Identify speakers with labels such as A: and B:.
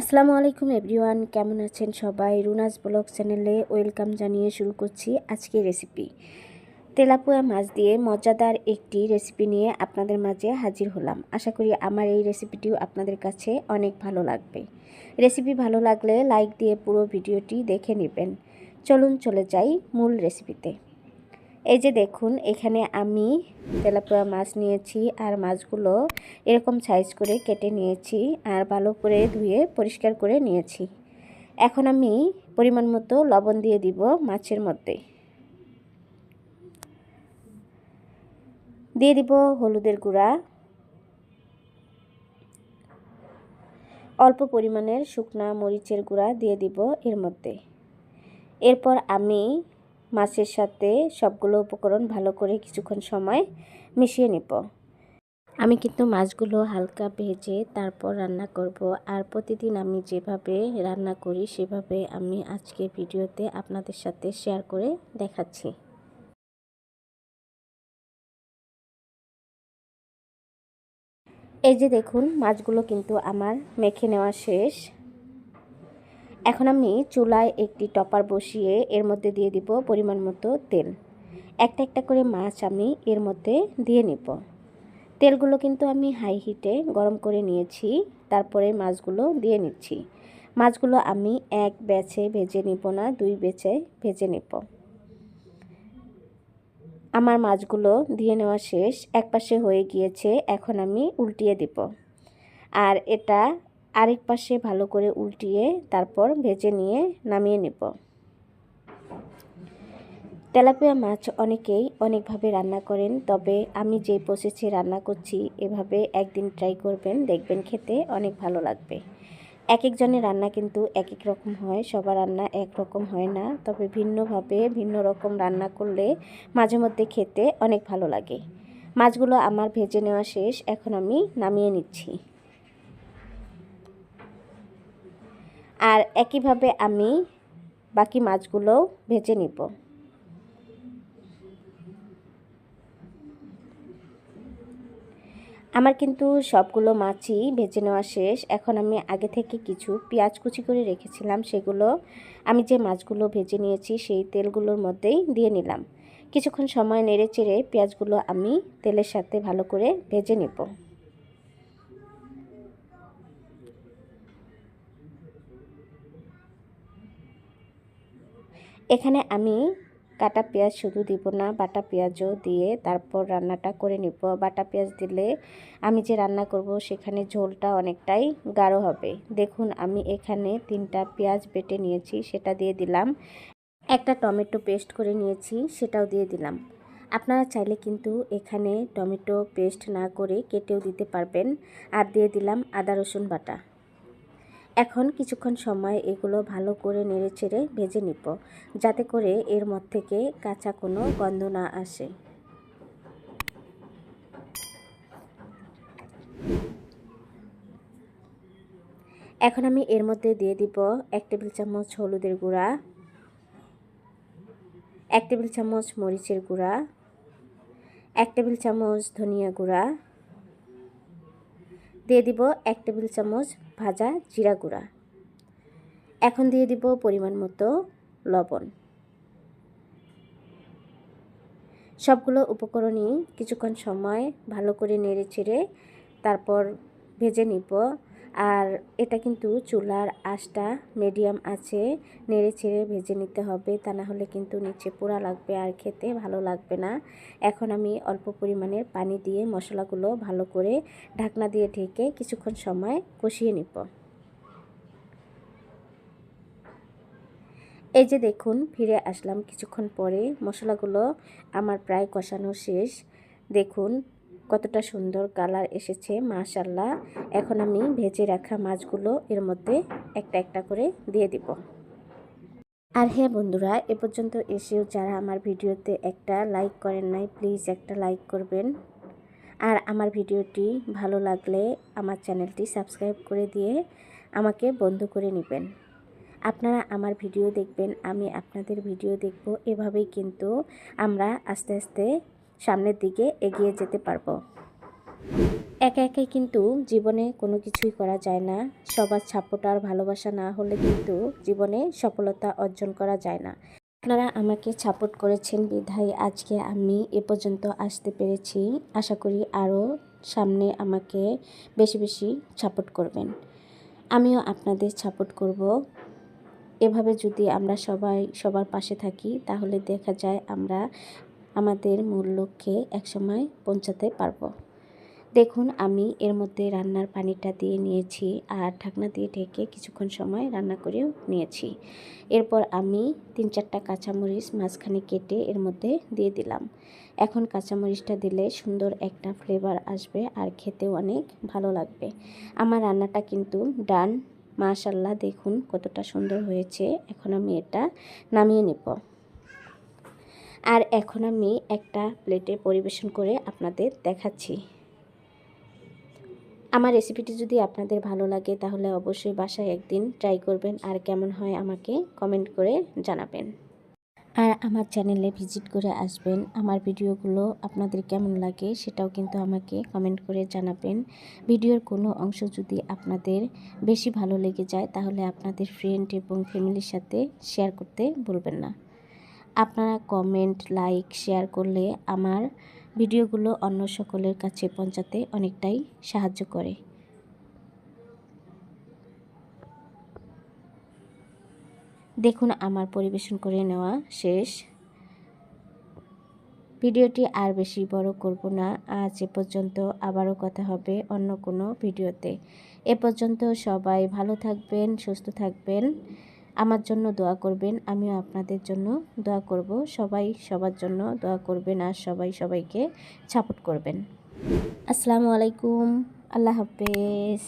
A: আসসালামু আলাইকুম এভরিওয়ান, কেমন আছেন সবাই? রুনাস ব্লগ চ্যানেলে ওয়েলকাম জানিয়ে শুরু করছি আজকের রেসিপি। তেলাপুয়া মাছ দিয়ে মজাদার একটি রেসিপি নিয়ে আপনাদের মাঝে হাজির হলাম। আশা করি আমার এই রেসিপিটিও আপনাদের কাছে অনেক ভালো লাগবে। রেসিপি ভালো লাগলে লাইক দিয়ে পুরো ভিডিওটি দেখে নেবেন। চলুন চলে যাই মূল রেসিপিতে। এই যে দেখুন, এখানে আমি তেলাপিয়া মাছ নিয়েছি আর মাছগুলো এরকম সাইজ করে কেটে নিয়েছি আর ভালো করে ধুয়ে পরিষ্কার করে নিয়েছি। এখন আমি পরিমাণ মতো লবণ দিয়ে দিব মাছের মধ্যে। দিয়ে দিব হলুদের গুঁড়া। অল্প পরিমাণের শুকনা মরিচের গুঁড়া দিয়ে দিব এর মধ্যে। এরপর আমি মাছের সাথে সবগুলো উপকরণ ভালো করে কিছুক্ষণ সময় মিশিয়ে নিব। আমি কিন্তু মাছগুলো হালকা ভেজে তারপর রান্না করব। আর প্রতিদিন আমি যেভাবে রান্না করি, সেভাবে আমি আজকে ভিডিওতে আপনাদের সাথে শেয়ার করে দেখাচ্ছি। এই যে দেখুন, মাছগুলো কিন্তু আমার মেখে নেওয়া শেষ। এখন আমি চুলায় একটি টপার বসিয়ে এর মধ্যে দিয়ে দিব পরিমাণ মতো তেল। একটা একটা করে মাছ আমি এর মধ্যে দিয়ে নিব। তেলগুলো কিন্তু আমি হাই হিটে গরম করে নিয়েছি, তারপরে মাছগুলো দিয়ে নিচ্ছি। মাছগুলো আমি এক বেছে ভেজে নিব না, দুই বেছে ভেজে নিব। আমার মাছগুলো দিয়ে নেওয়া শেষ এক পাশে হয়ে গিয়েছে, এখন আমি উল্টিয়ে দিব। আর এটা আরেক পাশে ভালো করে উল্টিয়ে তারপর ভেজে নিয়ে নামিয়ে নেব। তেলাপিয়া মাছ অনেকেই অনেকভাবে রান্না করেন, তবে আমি যে প্রসেসে রান্না করছি, এভাবে একদিন ট্রাই করবেন, দেখবেন খেতে অনেক ভালো লাগবে। এক একজনের রান্না কিন্তু এক এক রকম হয়, সবার রান্না এক রকম হয় না, তবে ভিন্নভাবে ভিন্ন রকম রান্না করলে মাঝে মধ্যে খেতে অনেক ভালো লাগে। মাছগুলো আমার ভেজে নেওয়া শেষ, এখন আমি নামিয়ে নিচ্ছি। আর একইভাবে আমি বাকি মাছগুলোও ভেজে নিব। আমার কিন্তু সবগুলো মাছই ভেজে নেওয়া শেষ। এখন আমি আগে থেকে কিছু পেঁয়াজ কুচি করে রেখেছিলাম, সেগুলো আমি যে মাছগুলো ভেজে নিয়েছি সেই তেলগুলোর মধ্যেই দিয়ে নিলাম। কিছুক্ষণ সময় নেড়ে চেড়ে পেঁয়াজগুলো আমি তেলের সাথে ভালো করে ভেজে নেব। এখানে আমি কাটা পেঁয়াজ শুধু দিব না, বাটা পেঁয়াজও দিয়ে তারপর রান্নাটা করে নিব। বাটা পেঁয়াজ দিলে আমি যে রান্না করব সেখানে ঝোলটা অনেকটাই গাঢ় হবে। দেখুন, আমি এখানে তিনটা পেঁয়াজ বেটে নিয়েছি, সেটা দিয়ে দিলাম। একটা টমেটো পেস্ট করে নিয়েছি, সেটাও দিয়ে দিলাম। আপনারা চাইলে কিন্তু এখানে টমেটো পেস্ট না করে কেটেও দিতে পারবেন। আর দিয়ে দিলাম আদা রসুন বাটা। এখন কিছুক্ষণ সময় এগুলো ভালো করে নেড়ে চেড়ে ভেজে নিব, যাতে করে এর মধ্যে থেকে কাঁচা কোনো গন্ধ না আসে। এখন আমি এর মধ্যে দিয়ে দিব এক টেবিল চামচ হলুদের গুঁড়া, এক টেবিল চামচ মরিচের গুঁড়া, এক টেবিল চামচ ধনিয়া গুঁড়া দিয়ে দিব এক টেবিল চামচ ভাজা জিরা গুঁড়া। এখন দিয়ে দিব পরিমাণ মতো লবণ। সবগুলো উপকরণই কিছুক্ষণ সময় ভালো করে নেড়ে চেড়ে তারপর ভেজে নিব আর এটা কিন্তু চুলার আঁচটা মিডিয়াম আছে, নেড়ে ছেড়ে ভেজে নিতে হবে। তা না হলে কিন্তু নিচে পোড়া লাগবে আর খেতে ভালো লাগবে না। এখন আমি অল্প পরিমাণের পানি দিয়ে মশলাগুলো ভালো করে ঢাকনা দিয়ে ঢেকে কিছুক্ষণ সময় কষিয়ে নিব। এই যে দেখুন, ফিরে আসলাম কিছুক্ষণ পরে। মশলাগুলো আমার প্রায় কষানো শেষ। দেখুন কতটা সুন্দর কালার এসেছে মাশাল্লাহ এখন আমি ভেজে রাখা মাছগুলো এর মধ্যে একটা একটা করে দিয়ে দিব। আর হ্যাঁ বন্ধুরা, এ পর্যন্ত এসেও যারা আমার ভিডিওতে একটা লাইক করেন নাই, প্লিজ একটা লাইক করবেন। আর আমার ভিডিওটি ভালো লাগলে আমার চ্যানেলটি সাবস্ক্রাইব করে দিয়ে আমাকে বন্ধ করে নেবেন। আপনারা আমার ভিডিও দেখবেন, আমি আপনাদের ভিডিও দেখব। এভাবেই কিন্তু আমরা আস্তে আস্তে সামনের দিকে এগিয়ে যেতে পারব। একা একাই কিন্তু জীবনে কোনো কিছুই করা যায় না। সবার সাপোর্ট আর ভালোবাসা না হলে কিন্তু জীবনে সফলতা অর্জন করা যায় না। আপনারা আমাকে সাপোর্ট করেছেন বিধায় আজকে আমি এ পর্যন্ত আসতে পেরেছি। আশা করি আরও সামনে আমাকে বেশি বেশি সাপোর্ট করবেন। আমিও আপনাদের সাপোর্ট করব। এভাবে যদি আমরা সবাই সবার পাশে থাকি, তাহলে দেখা যায় আমরা আমাদের মূল লক্ষ্যে একসময় পৌঁছাতে পারব। দেখুন, আমি এর মধ্যে রান্নার পানিটা দিয়ে নিয়েছি আর ঢাকনা দিয়ে ঢেকে কিছুক্ষণ সময় রান্না করেও নিয়েছি। এরপর আমি তিন চারটা কাঁচামরিচ মাঝখানে কেটে এর মধ্যে দিয়ে দিলাম। এখন কাঁচামরিচটা দিলে সুন্দর একটা ফ্লেভার আসবে আর খেতেও অনেক ভালো লাগবে। আমার রান্নাটা কিন্তু ডান। মাশাল্লাহ দেখুন কতটা সুন্দর হয়েছে। এখন আমি এটা নামিয়ে নেব। আর এখন আমি একটা প্লেটে পরিবেশন করে আপনাদের দেখাচ্ছি। আমার রেসিপিটি যদি আপনাদের ভালো লাগে, তাহলে অবশ্যই বাসায় একদিন ট্রাই করবেন আর কেমন হয় আমাকে কমেন্ট করে জানাবেন। আর আমার চ্যানেলে ভিজিট করে আসবেন। আমার ভিডিওগুলো আপনাদের কেমন লাগে সেটাও কিন্তু আমাকে কমেন্ট করে জানাবেন। ভিডিওর কোনো অংশ যদি আপনাদের বেশি ভালো লেগে যায়, তাহলে আপনাদের ফ্রেন্ড এবং ফ্যামিলির সাথে শেয়ার করতে ভুলবেন না। আপনারা কমেন্ট লাইক শেয়ার করলে আমার ভিডিওগুলো অন্য সকলের কাছে পৌঁছাতে অনেকটাই সাহায্য করে। দেখুন, আমার পরিবেশন করে নেওয়া শেষ। ভিডিওটি আর বেশি বড় করব না। আজ এ পর্যন্ত আবারও কথা হবে অন্য কোনো ভিডিওতে। এ পর্যন্ত সবাই ভালো থাকবেন, সুস্থ থাকবেন। আমার জন্য দোয়া করবেন, আমিও আপনাদের জন্য দোয়া করব। সবাই সবার জন্য দোয়া করবেন আর সবাই সবাইকে সাপোর্ট করবেন। আসসালামু আলাইকুম, আল্লাহ হাফেজ।